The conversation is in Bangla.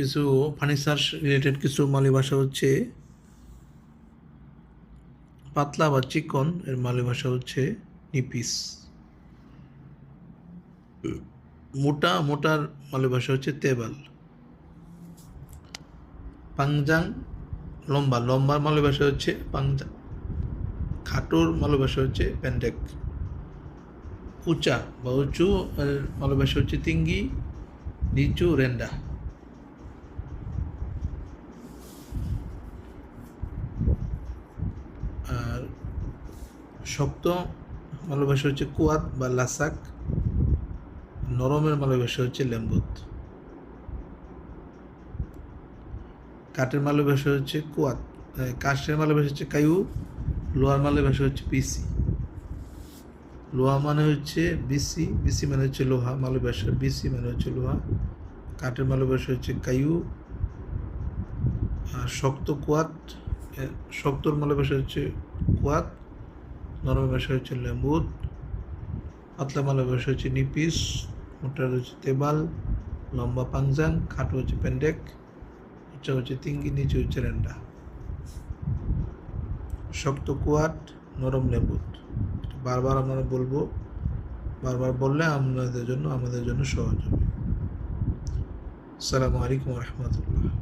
কিছু ফার্নিচার রিলেটেড কিছু মালি ভাষা হচ্ছে পাতলা বা চিকন, এর মালি ভাষা হচ্ছে নিপিস। মোটা, মোটার মালি ভাষা হচ্ছে তেবাল। পাংজাং লম্বা, লম্বার মালি ভাষা হচ্ছে পাংজাং। খাটোর মালি ভাষা হচ্ছে প্যান্ডেক উঁচা বা উঁচু, এর মালি ভাষা হচ্ছে তিঙ্গি, নিচু, রেন্ডা। শক্ত ভালোবাসা হচ্ছে কুয়াত বা লাসাক, নরমের ভালোবাসা হচ্ছে লেম্বুত কাঠের ভালোবাসা হচ্ছে কুয়াত কাঠের ভালোবাসা হচ্ছে কায়ু লোহার ভালোবাসা হচ্ছে পিসি। লোহা মানে হচ্ছে বিসি বিসি মানে হচ্ছে লোহা, ভালোবাসা বিসি মানে হচ্ছে লোহা। কাঠের ভালোবাসা হচ্ছে কায়ু শক্ত কুয়াত শক্তর ভালোবাসা হচ্ছে কুয়াত। নরম ভাষা হচ্ছে লেম্বুত পাতলা ভালোবাসা হচ্ছে নিপিস মোটার হচ্ছে তেবাল, লম্বা পাংজাং খাটো হচ্ছে পেন্ডেক উচ্চা হচ্ছে তিঙ্গি, নিচে হচ্ছে রেন্ডা। শক্ত কুয়াট, নরম লেম্বুত বারবার আমরা বলব, বারবার বললে আপনাদের জন্য, আমাদের জন্য সহজ হবে। আসসালামু আলাইকুম রহমতুল্লাহ।